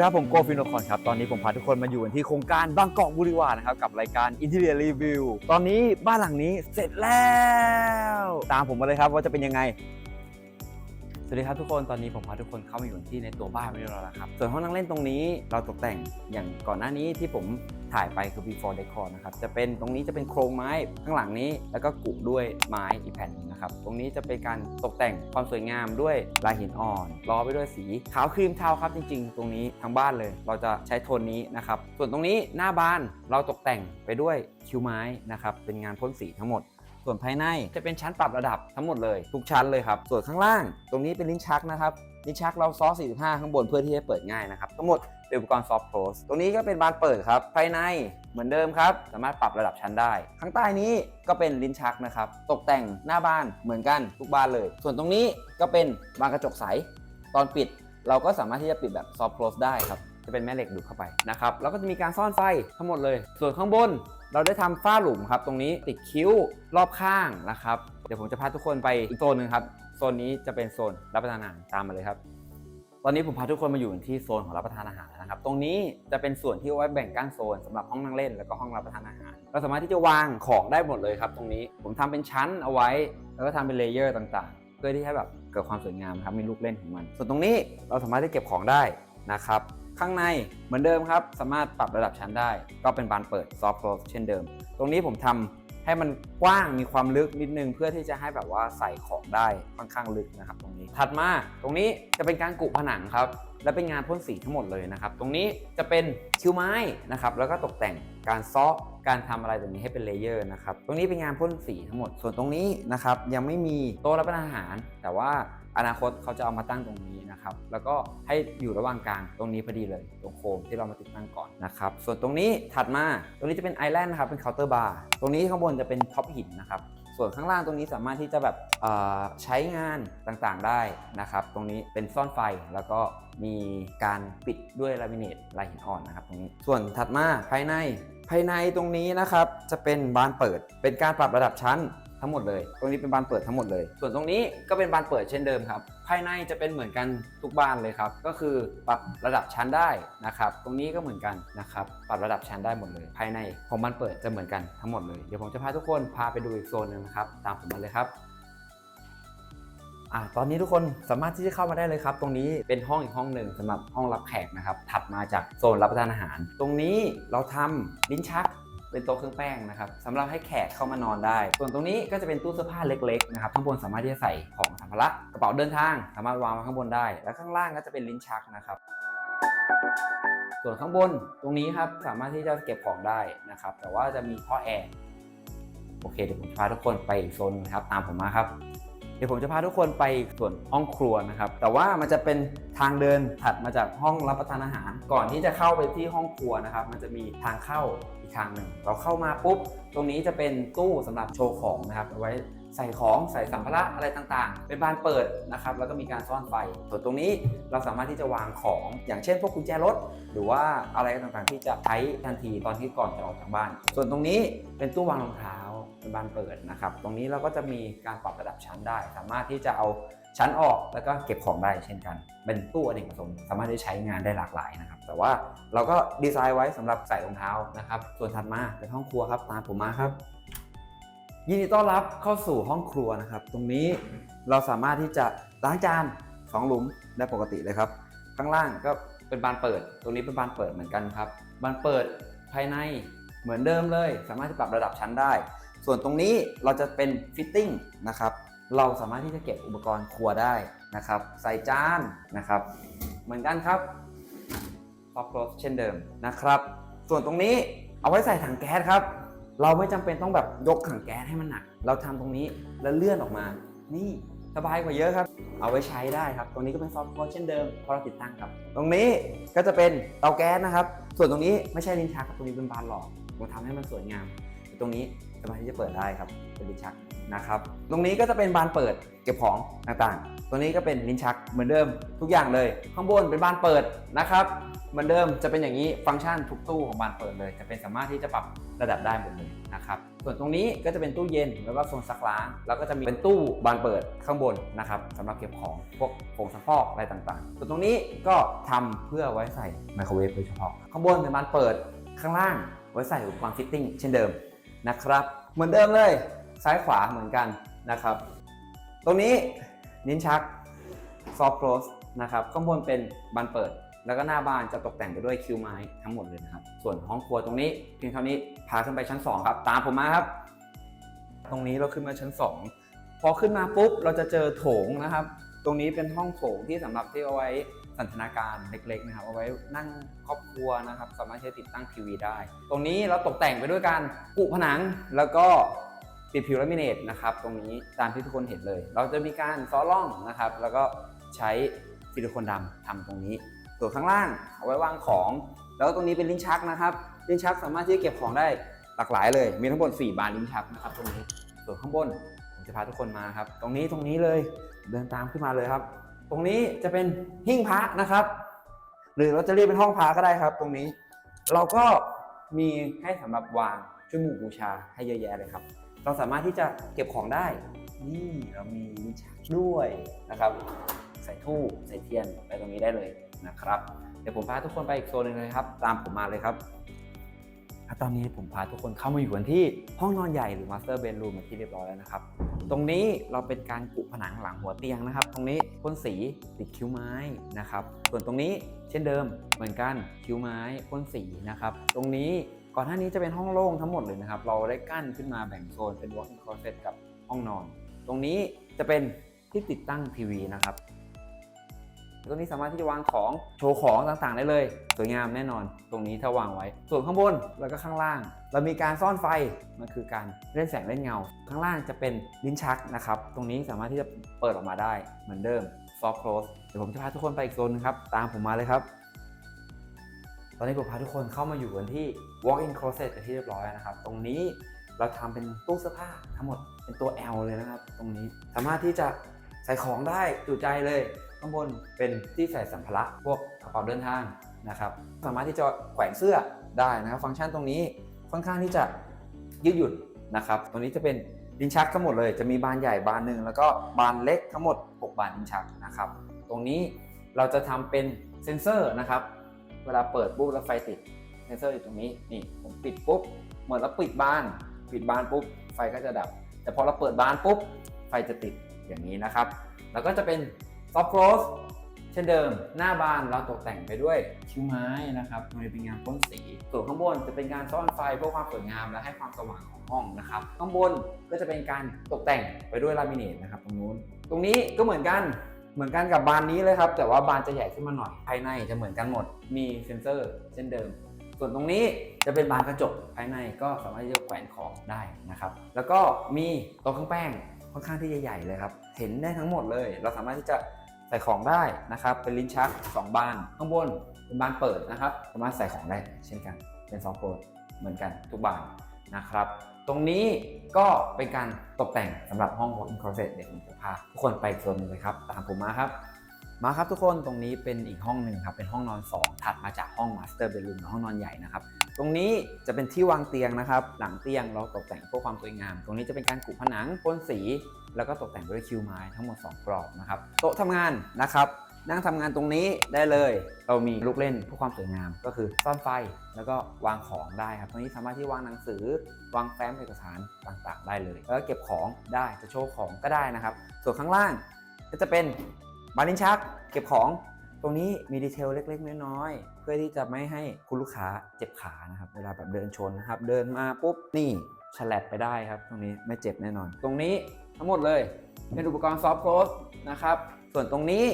ดีครับผมโกฟินโนคอนครับ ตอนนี้ผมพาทุกคนมาอยู่กันที่โครงการบางกอกบุรีวานะครับ กับรายการอินเทเรียรีวิวตอนนี้บ้านหลังนี้เสร็จแล้ว ตามผมมาเลยครับว่าจะเป็นยังไง สวัสดีครับทุกคนตอนนี้ผมพาทุกคนเข้ามาอยู่ที่ในตัวบ้านไม่เรียบร้อยแล้วครับ ส่วนห้องนั่งเล่นตรงนี้เราตกแต่งอย่างก่อนหน้านี้ที่ผม ถ่ายไปคือ before decor นะครับ จะเป็นตรงนี้จะเป็นโครงไม้ข้างหลังนี้ แล้วก็กุด้วยไม้อีกแผ่นหนึงนะครับ ตรงนี้จะเป็นการตกแต่งความสวยงามด้วยลายหินอ่อนล้อไปด้วยสีขาวครีมเทาครับจริง ๆ ตรงนี้ทั้งบ้านเลย เราจะใช้โทนนี้นะครับ ส่วนตรงนี้หน้าบ้านเราตกแต่งไปด้วยคิวไม้นะครับ เป็นงานพ่นสีทั้งหมดส่วนภายในจะเป็นชั้นปรับระดับทั้งหมดเลย ทุกชั้นเลยครับ ส่วนข้างล่าง ตรงนี้เป็นลิ้นชักนะครับ ลิ้นชักเราซอส45 ข้างบนเพื่อที่จะเปิดง่ายนะครับทั้งหมด เป็นอุปกรณ์ซอฟต์โคลสตรงนี้ก็เป็นบานเปิดครับ ภายในเหมือนเดิมครับ สามารถปรับระดับชั้นได้ ข้างใต้นี้ก็เป็นลิ้นชักนะครับ ตกแต่งหน้าบ้านเหมือนกันทุกบ้านเลย ส่วนตรงนี้ก็เป็นบานกระจกใส ตอนปิดเราก็สามารถที่จะปิดแบบซอฟต์โคลสได้ครับ จะเป็นแม่เหล็กดูดเข้าไปนะครับ แล้วก็จะมีการซ่อนไฟทั้งหมดเลย ส่วนข้างบนเราได้ทำฝ้าหลุมครับ ตรงนี้ติดคิ้วรอบข้างนะครับ เดี๋ยวผมจะพาทุกคนไปอีกโซนหนึ่งครับ โซนนี้จะเป็นโซนรับประทานอาหารตามมาเลยครับ ตอนนี้ผมพาทุกคนมาอยู่ที่โซนของรับประทานอาหารแล้วนะครับ ตรงนี้จะเป็นส่วนที่เอาไว้แบ่งกั้นโซนสำหรับห้องนั่งเล่นแล้วก็ห้องรับประทานอาหาร เราสามารถที่จะวางของได้หมดเลยครับตรงนี้ ผมทำเป็นชั้นเอาไว้ แล้วก็ทำเป็นเลเยอร์ต่างๆ เพื่อที่ให้แบบเกิดความสวยงามครับ มีลูกเล่นของมัน ส่วนตรงนี้เราสามารถที่เก็บของได้นะครับ ข้างในเหมือนเดิมครับ สามารถปรับระดับชั้นได้ ก็เป็นบานเปิด soft close เช่นเดิม ตรงนี้ผมทำ ให้มันกว้างมีความลึกนิดนึง เพื่อที่จะให้แบบว่าใส่ของได้ค่อนข้างลึกนะครับ ตรงนี้ ถัดมาตรงนี้จะเป็นการกุผนังครับ และเป็นงานพ่นสีทั้งหมดเลยนะครับ ตรงนี้จะเป็นคิวไม้นะครับแล้วก็ตกแต่งการซอกการทำอะไรตรงนี้ให้เป็นเลเยอร์นะครับ ตรงนี้เป็นงานพ่นสีทั้งหมด ส่วนตรงนี้นะครับยังไม่มีโต๊ะรับประทานอาหาร แต่ว่า อนาคตเขาจะเอามาตั้งตรงนี้นะครับ แล้วก็ให้อยู่ระหว่างกลางตรงนี้พอดีเลยตรงโคมที่เรามาติดตั้งก่อนนะครับ ส่วนตรงนี้ถัดมาตรงนี้จะเป็นไอแลนด์นะครับเป็นเคาน์เตอร์บาร์ตรงนี้ข้างบนจะเป็นท็อปหินนะครับส่วนข้างล่างตรงนี้สามารถที่จะแบบใช้งานต่างๆได้นะครับ ตรงนี้เป็นซ่อนไฟแล้วก็มีการปิดด้วยลามิเนตลายหินอ่อนนะครับตรงนี้ ส่วนถัดมาภายในภายในตรงนี้นะครับจะเป็นบานเปิด เป็นการปรับระดับชั้น ทั้งหมดเลย ตรงนี้เป็นบานเปิดทั้งหมดเลย ส่วนตรงนี้ก็เป็นบานเปิดเช่นเดิมครับ ภายในจะเป็นเหมือนกันทุกบานเลยครับ ก็คือปรับระดับชั้นได้นะครับ ตรงนี้ก็เหมือนกันนะครับ ปรับระดับชั้นได้หมดเลย ภายในของบานเปิดจะเหมือนกันทั้งหมดเลย เดี๋ยวผมจะพาทุกคนพาไปดูอีกโซนหนึ่งนะครับ ตามผมมาเลยครับอะตอนนี้ทุกคนสามารถที่จะเข้ามาได้เลยครับ ตรงนี้เป็นห้องอีกห้องหนึ่งสำหรับห้องรับแขกนะครับ ถัดมาจากโซนรับประทานอาหาร ตรงนี้เราทำลิ้นชัก เป็นโต๊ะเครื่องแป้งนะครับสำหรับให้แขกเข้ามานอนได้ ส่วนตรงนี้ก็จะเป็นตู้เสื้อผ้าเล็กๆนะครับข้างบนสามารถที่จะใส่ของสัมภาระกระเป๋าเดินทาง สามารถวางไว้ข้างบนได้ แล้วข้างล่างก็จะเป็นลิ้นชักนะครับส่วนข้างบนตรงนี้ครับสามารถที่จะเก็บของได้นะครับ แต่ว่าจะมีท่อแอร์โอเคเดี๋ยวผมพาทุกคนไปอีกโซนนะครับตามผมมาครับ ดี๋ยวผมจะพาทุกคนไปส่วนห้องครัวนะครับ แต่ว่ามันจะเป็นทางเดินถัดมาจากห้องรับประทานอาหาร ก่อนที่จะเข้าไปที่ห้องครัวนะครับ มันจะมีทางเข้าอีกทางหนึ่ง เราเข้ามาปุ๊บ ตรงนี้จะเป็นตู้สำหรับโชว์ของนะครับเอาไว้ใส่ของใส่สัมภาระอะไรต่างๆ เป็นบานเปิดนะครับ แล้วก็มีการซ่อนไฟส่วนตรงนี้เราสามารถที่จะวางของ อย่างเช่น พวกกุญแจรถ หรือว่าอะไรต่างๆ ที่จะใช้ทันทีตอนที่ก่อนจะออกจากบ้าน ส่วนตรงนี้เป็นตู้วางรองเท้า เป็นบานเปิดนะครับ ตรงนี้เราก็จะมีการปรับระดับชั้นได้ สามารถที่จะเอาชั้นออกแล้วก็เก็บของได้เช่นกัน เป็นตู้อเนกประสงค์สามารถที่ใช้งานได้หลากหลายนะครับ แต่ว่าเราก็ดีไซน์ไว้สำหรับใส่รองเท้านะครับ ส่วนถัดมาเป็นห้องครัวครับตามผมมาครับ ยินดีต้อนรับเข้าสู่ห้องครัวนะครับ ตรงนี้เราสามารถที่จะล้างจานสองหลุมได้ปกติเลยครับ ข้างล่างก็เป็นบานเปิด ตรงนี้เป็นบานเปิดเหมือนกันครับ บานเปิดภายในเหมือนเดิมเลย สามารถที่ปรับระดับชั้นได้ ส่วนตรงนี้เราจะเป็นฟิตติ้งนะครับเราสามารถที่จะเก็บอุปกรณ์ครัวได้นะครับ ใส่จานนะครับ เหมือนกันครับซอฟต์โคลสเช่นเดิมนะครับ ส่วนตรงนี้เอาไว้ใส่ถังแก๊สครับ เราไม่จำเป็นต้องแบบยกถังแก๊สให้มันหนัก เราทำตรงนี้แล้วเลื่อนออกมา นี่สบายกว่าเยอะครับ เอาไว้ใช้ได้ครับ ตรงนี้ก็เป็นซอฟต์โคลสเช่นเดิมพอเราติดตั้งครับ ตรงนี้ก็จะเป็นเตาแก๊สนะครับ ส่วนตรงนี้ไม่ใช่ลิ้นชักครับตรงนี้เป็นบานหลอดผมทำให้มันสวยงาม ตรงนี้ สามารถที่จะเปิดได้ครับเป็นลิ้นชักนะครับ ตรงนี้ก็จะเป็นบานเปิดเก็บของต่างๆตัวนี้ก็เป็นลิ้นชักเหมือนเดิมทุกอย่างเลย ข้างบนเป็นบานเปิดนะครับเหมือนเดิมจะเป็นอย่างนี้ฟังก์ชันทุกตู้ของบานเปิดเลย จะเป็นสามารถที่จะปรับระดับได้หมดเลยนะครับส่วนตรงนี้ก็จะเป็นตู้เย็นแล้วก็โซนซักล้างแล้วก็จะมีเป็นตู้บานเปิดข้างบนนะครับสำหรับเก็บของพวกผงซักฟอกอะไรต่างๆ ส่วนตรงนี้ก็ทำเพื่อไว้ใส่ไมโครเวฟโดยเฉพาะ ข้างบนเป็นบานเปิดข้างล่างไว้ใส่อุปกรณ์ฟิตติ้งเช่นเดิม นะครับ เหมือนเดิมเลย ซ้ายขวาเหมือนกันนะครับ ตรงนี้นิ้นชักซอฟต์โคลสนะครับ ข้างบนเป็นบานเปิด แล้วก็หน้าบ้านจะตกแต่งไปด้วยคิวไม้ทั้งหมดเลยนะครับ ส่วนห้องครัวตรงนี้เพียงเท่านี้พาขึ้นไปชั้น 2 ครับ ตามผมมาครับ ตรงนี้เราขึ้นมาชั้น 2 พอขึ้นมาปุ๊บเราจะเจอโถงนะครับ ตรงนี้เป็นห้องโถงที่สำหรับที่เอาไว้ สันทนาการเล็กๆนะครับเอาไว้นั่งครอบครัวนะครับ สามารถใช้ติดตั้งทีวีได้ ตรงนี้เราตกแต่งไปด้วยการกุผนังแล้วก็ปิดผิวลามิเนตนะครับ ตรงนี้ตามที่ทุกคนเห็นเลย เราจะมีการซ้อล่องนะครับ แล้วก็ใช้ซิลิโคนดำทำตรงนี้ส่วนข้างล่างเอาไว้วางของ แล้วก็ตรงนี้เป็นลิ้นชักนะครับ ลิ้นชักสามารถที่จะเก็บของได้หลากหลายเลย มีทั้งหมด4บานลิ้นชักนะครับ ตรงนี้ส่วนข้างบนผมจะพาทุกคนมาครับ ตรงนี้ตรงนี้เลยเดินตามขึ้นมาเลยครับ ตรงนี้จะเป็นหิ้งพระนะครับ หรือเราจะเรียกเป็นห้องพระก็ได้ครับ ตรงนี้ เราก็มีให้สำหรับวางช่วยหมู่บูชาให้เยอะแยะเลยครับ เราสามารถที่จะเก็บของได้ นี่เรามีลิ้นชักด้วยนะครับ ใส่ทูบใส่เทียนไปตรงนี้ได้เลยนะครับ เดี๋ยวผมพาทุกคนไปอีกโซนหนึ่งเลยครับ ตามผมมาเลยครับ อะตอนนี้ผมพาทุกคนเข้ามาอยู่กันที่ห้องนอนใหญ่หรือ Master Bedroom เป็นที่เรียบร้อยแล้วนะครับ ตรงนี้เราเป็นการกุผนังหลังหัวเตียงนะครับ ตรงนี้พ่นสีติดคิ้วไม้นะครับ ส่วนตรงนี้เช่นเดิมเหมือนกันคิ้วไม้พ่นสีนะครับ ตรงนี้ก่อนหน้านี้จะเป็นห้องโล่งทั้งหมดเลยนะครับ เราได้กั้นขึ้นมาแบ่งโซนเป็น walk-in closet กับห้องนอน ตรงนี้จะเป็นที่ติดตั้งทีวีนะครับ ตรงนี้สามารถที่จะวางของโชว์ของต่างๆ ได้เลย สวยงามแน่นอน ตรงนี้ถ้าวางไว้ ส่วนข้างบนแล้วก็ข้างล่าง เรามีการซ่อนไฟมันคือการเล่นแสงเล่นเงา ข้างล่างจะเป็นลิ้นชักนะครับ ตรงนี้สามารถที่จะเปิดออกมาได้เหมือนเดิม soft close เดี๋ยวผมจะพาทุกคนไปอีกโซนนึงครับ ตามผมมาเลยครับตอนนี้ผมพาทุกคนเข้ามาอยู่กันที่ walk-in closet เป็นที่เรียบร้อยนะครับ ตรงนี้เราทำเป็นตู้เสื้อผ้าทั้งหมดเป็นตัว L เลยนะครับ ตรงนี้สามารถที่จะใส่ของได้จุใจเลย ข้างบนเป็นที่ใส่สัมภาระพวกกระเป๋าเดินทางนะครับสามารถที่จะแขวนเสื้อได้นะครับฟังก์ชันตรงนี้ค่อนข้างที่จะยืดหยุ่นนะครับตรงนี้จะเป็นลิ้นชักทั้งหมดเลย จะมีบานใหญ่บานหนึ่งแล้วก็บานเล็กทั้งหมด 6 บานลิ้นชักนะครับ ตรงนี้เราจะทำเป็นเซ็นเซอร์นะครับ เวลาเปิดปุ๊บแล้วไฟติดเซ็นเซอร์อยู่ตรงนี้นี่ผมปิดปุ๊บเหมือนเราปิดบานปิดบานปุ๊บไฟก็จะดับ แต่พอเราเปิดบานปุ๊บไฟจะติดอย่างนี้นะครับ แล้วก็จะเป็น ซอฟต์โคลสเช่นเดิมหน้าบานเราตกแต่งไปด้วยคิ้วไม้นะครับโดยเป็นงานพ่นสี ส่วนข้างบนจะเป็นการซ่อนไฟเพื่อความสวยงามและให้ความสว่างของห้องนะครับข้างบนก็จะเป็นการตกแต่งไปด้วยลามิเนตนะครับตรงนู้น ตรงนี้ก็เหมือนกันเหมือนกันกับบานนี้เลยครับ แต่ว่าบานจะใหญ่ขึ้นมาหน่อยภายในจะเหมือนกันหมดมีเซ็นเซอร์เช่นเดิม ส่วนตรงนี้จะเป็นบานกระจกภายในก็สามารถที่จะแขวนของได้นะครับแล้วก็มีโต๊ะเครื่องแป้งค่อนข้างที่จะใหญ่เลยครับเห็นได้ทั้งหมดเลย เราสามารถที่จะ ใส่ของได้นะครับ เป็นลิ้นชัก 2 บาน ข้างบนเป็นบานเปิดนะครับ สามารถใส่ของได้เช่นกัน เป็นซอฟต์โคดเหมือนกันทุกบานนะครับ ตรงนี้ก็เป็นการตกแต่งสำหรับห้อง walk-in closet เดี๋ยวผมจะพาทุกคนไปอีกโซนหนึงเลยครับ ตามผมมาครับ มาครับทุกคนตรงนี้เป็นอีกห้องหนึ่งครับเป็นห้องนอน 2 ถัดมาจากห้อง master bedroom หรือห้องนอนใหญ่นะครับตรงนี้จะเป็นที่วางเตียงนะครับ หลังเตียงเราตกแต่งเพื่อความสวยงาม ตรงนี้จะเป็นการกุผนังพ่นสี แล้วก็ตกแต่งด้วยคิวไม้ทั้งหมด 2 กรอบนะครับโต๊ะทำงานนะครับนั่งทำงานตรงนี้ได้เลย เรามีลูกเล่นเพื่อความสวยงาม ก็คือซ่อนไฟแล้วก็วางของได้ครับ ตรงนี้สามารถที่วางหนังสือ วางแฟ้มเอกสารต่างๆ ได้เลย แล้วก็เก็บของได้จะโชว์ของก็ได้นะครับ ส่วนข้างล่างก็จะเป็น บาลิ้นชักเก็บของตรงนี้มีดีเทลเล็ก ๆ น้อยๆเพื่อที่จะไม่ให้คุณลูกค้าเจ็บขานะครับ เวลาแบบเดินชนนะครับ เดินมาปุ๊บนี่ฉลับไปได้ครับ ตรงนี้ไม่เจ็บแน่นอน ตรงนี้ทั้งหมดเลยเป็นอุปกรณ์ซอฟต์โคลสนะครับ ส่วนตรงนี้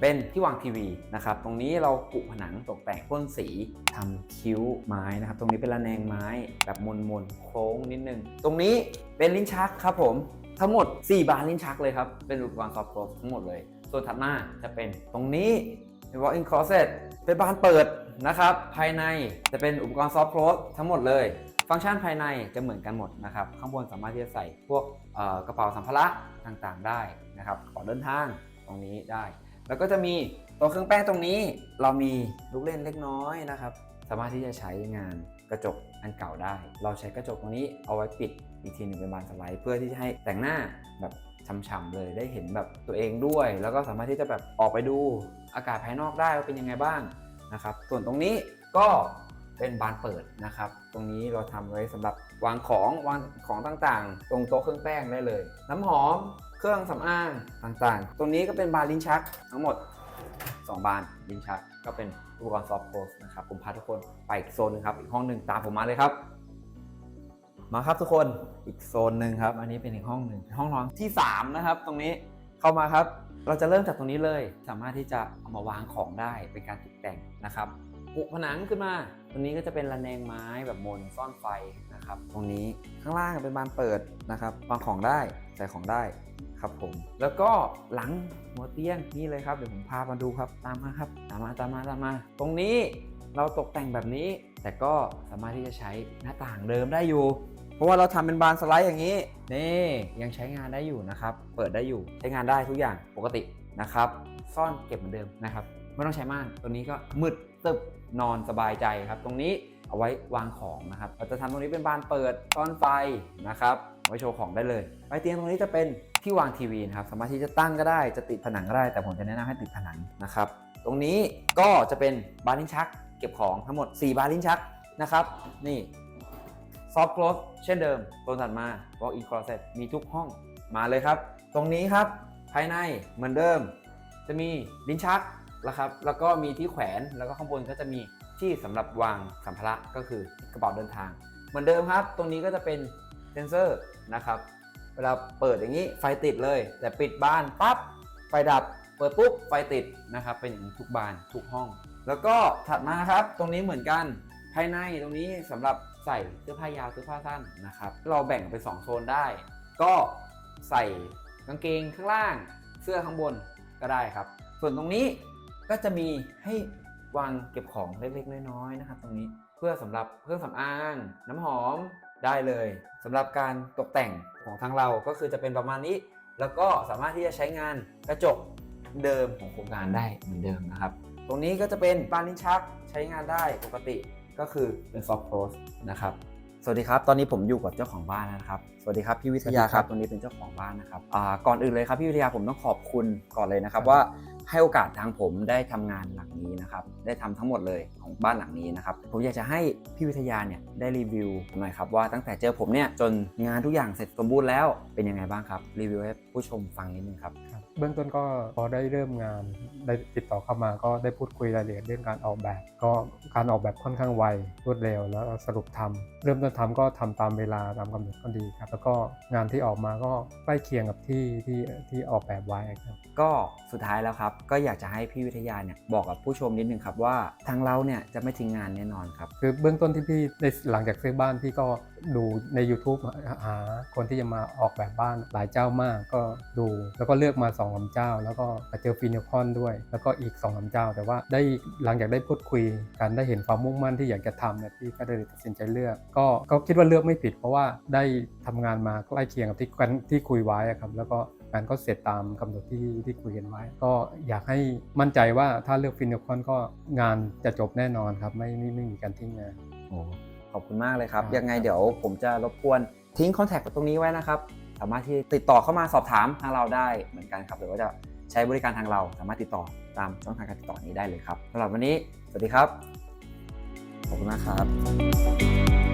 เป็นที่วางทีวีนะครับ ตรงนี้เรากุผนังตกแต่งพ่นสีทำคิ้วไม้นะครับ ตรงนี้เป็นระแนงไม้แบบมนมนๆโค้งนิดนึง ตรงนี้เป็นลิ้นชักครับผม ทั้งหมด 4 บานลิ้นชักเลยครับ เป็นอุปกรณ์ซอฟต์โคลสทั้งหมดเลย ส่วนถัดมาจะเป็นตรงนี้เป็น walk-in closet เป็นบานเปิดนะครับ ภายในจะเป็นอุปกรณ์ซอฟต์โคลสทั้งหมดเลย ฟังก์ชันภายในจะเหมือนกันหมดนะครับ ข้างบนสามารถที่จะใส่พวกกระเป๋าสัมภาระต่างๆ ได้นะครับกระเป๋าเดินทางตรงนี้ได้ แล้วก็จะมีตัวเครื่องแป้งตรงนี้ เรามีลูกเล่นเล็กน้อยนะครับสามารถที่จะใช้งานกระจกอันเก่าได้ เราใช้กระจกตรงนี้เอาไว้ปิดอีกทีหนึ่งเป็นบานสไลด์ เพื่อที่จะให้แต่งหน้าแบบ ช่ำๆเลยได้เห็นแบบตัวเองด้วย แล้วก็สามารถที่จะแบบออกไปดูอากาศภายนอกได้ว่าเป็นยังไงบ้างนะครับส่วนตรงนี้ก็เป็นบานเปิดนะครับ ตรงนี้เราทำไว้สำหรับวางของวางของต่างๆ ตรงโต๊ะเครื่องแป้งได้เลย น้ำหอมเครื่องสำอางต่างๆ ตรงนี้ก็เป็นบานลิ้นชักทั้งหมด 2 บานลิ้นชัก ก็เป็นอุปกรณ์ซอฟต์โคลสนะครับผมพาทุกคนไปอีกโซนหนึ่งครับอีกห้องหนึ่งตามผมมาเลยครับ มาครับทุกคนอีกโซนหนึ่งครับ อันนี้เป็นอีกห้องหนึ่งห้องนอนที่ 3 นะครับ ตรงนี้เข้ามาครับ เราจะเริ่มจากตรงนี้เลย สามารถที่จะเอามาวางของได้เป็นการตกแต่งนะครับปุผนังขึ้นมาตรงนี้ก็จะเป็นระแนงไม้แบบมนซ่อนไฟนะครับ ตรงนี้ข้างล่างเป็นบานเปิดนะครับวางของได้ใส่ของได้ครับผม แล้วก็หลังหัวเตียงนี่เลยครับเดี๋ยวผมพามาดูครับตามมาครับ ตามมาตามมาตามมา ตรงนี้เราตกแต่งแบบนี้ แต่ก็สามารถที่จะใช้หน้าต่างเดิมได้อยู่ ราะว่าเราทำเป็นบานสไลด์อย่างนี้ นี่ยังใช้งานได้อยู่นะครับ เปิดได้อยู่ใช้งานได้ทุกอย่างปกตินะครับ ซ่อนเก็บเหมือนเดิมนะครับไม่ต้องใช้ม่านตัวนี้ก็มืดตึบนอนสบายใจครับ ตรงนี้เอาไว้วางของนะครับเราจะทำตรงนี้เป็นบานเปิดซ่อนไฟนะครับไว้โชว์ของได้เลยไปเตียงตรงนี้จะเป็นที่วางทีวีนะครับสามารถที่จะตั้งก็ได้จะติดผนังก็ได้ แต่ผมจะแนะนำให้ติดผนังนะครับ ตรงนี้ก็จะเป็นบานลิ้นชัก เก็บของทั้งหมด 4 บานลิ้นชักนะครับ นี่ ซอฟต์ close เช่นเดิมตัวถัดมา walk in closet มีทุกห้องมาเลยครับ ตรงนี้ครับภายในเหมือนเดิม จะมีลิ้นชักนะครับ แล้วก็มีที่แขวนแล้วก็ข้างบนก็จะมีที่สำหรับวางสัมภาระก็คือกระเป๋าเดินทาง เหมือนเดิมครับ ตรงนี้ก็จะเป็นเซนเซอร์นะครับเวลาเปิดอย่างนี้ไฟติดเลย แต่ปิดบานปั๊บไฟดับเปิดปุ๊บไฟติดนะครับ เป็นอย่างนี้ทุกบานทุกห้อง แล้วก็ถัดมาครับ ตรงนี้เหมือนกันภายในตรงนี้สำหรับ ใส่เสื้อผ้ายาวเสื้อผ้าสั้นนะครับ เราแบ่งเป็น2โซนได้ ก็ใส่กางเกงข้างล่าง เสื้อข้างบนก็ได้ครับ ส่วนตรงนี้ก็จะมีให้วางเก็บของเล็กๆน้อยๆนะครับ ตรงนี้เพื่อสำหรับเครื่องสำอาง น้ำหอมได้เลยสำหรับการตกแต่งของทางเราก็คือจะเป็นประมาณนี้ แล้วก็สามารถที่จะใช้งานกระจกเดิมของโครงการได้เหมือนเดิมนะครับ ตรงนี้ก็จะเป็นบานลิ้นชักใช้งานได้ปกติ ก็คือเป็นซอฟต์โคลสนะครับสวัสดีครับ ตอนนี้ผมอยู่กับเจ้าของบ้านแล้วนะครับ สวัสดีครับพี่วิทยาครับตรงนี้เป็นเจ้าของบ้านนะครับอ่าก่อนอื่นเลยครับพี่วิทยาผมต้องขอบคุณก่อนเลยนะครับว่าให้โอกาสทางผมได้ทำงานหลังนี้นะครับ ได้ทำทั้งหมดเลยของบ้านหลังนี้นะครับ ผมอยากจะให้พี่วิทยาเนี่ยได้รีวิวหน่อยครับว่าตั้งแต่เจอผมเนี่ยจนงานทุกอย่างเสร็จสมบูรณ์แล้วเป็นยังไงบ้างครับ รีวิวให้ผู้ชมฟังนิดนึงครับครับ เบื้องต้นก็พอได้เริ่มงานได้ติดต่อเข้ามาก็ได้พูดคุยรายละเอียดเรื่องการออกแบบ ก็การออกแบบค่อนข้างไวรวดเร็วแล้วสรุปทำเริ่มต้นทำก็ทำตามเวลาตามกำหนดก็ดีครับ แล้วก็งานที่ออกมาก็ใกล้เคียงกับที่ที่ที่ออกแบบไว้ครับก็สุดท้ายแล้วครับ ก็อยากจะให้พี่วิทยาเนี่ยบอกกับผู้ชมนิดนึงครับว่าทางเราเนี่ยจะไม่ทิ้งงานแน่นอนครับคือเบื้องต้นที่พี่ในหลังจากซื้อบ้านพี่ก็ ดูใน YouTube หาคนที่จะมาออกแบบบ้านหลายเจ้ามากก็ดู แล้วก็เลือกมา2องสาเจ้า แล้วก็ไปเจอฟินิคอนด้วย แล้วก็อีก2องสาเจ้า แต่ว่าได้หลังจากได้พูดคุยกันได้เห็นความมุ่งมั่นที่อยากจะทำเนี่ยพี่ก็เลยตัดสินใจเลือก ก็ก็คิดว่าเลือกไม่ผิด เพราะว่าได้ทำงานมาใกล้เคียงกับที่กันที่คุยไว้ครับแล้วก็งานก็เสร็จตามกำหนดที่ที่คุยกันไว้ ก็อยากให้มั่นใจว่าถ้าเลือกฟินิคอนก็งานจะจบแน่นอนครับไม่ไม่ไม่มีการทิ้งงานโอ้ ขอบคุณมากเลยครับครับ ยังไงเดี๋ยวผมจะรบกวนทิ้งคอนแทคตรงนี้ไว้นะครับ สามารถที่ติดต่อเข้ามาสอบถามทางเราได้เหมือนกันครับหรือว่าจะใช้บริการทางเราสามารถติดต่อตามช่องทางการติดต่อนี้ได้เลยครับสำหรับวันนี้ สวัสดีครับ ขอบคุณมากครับ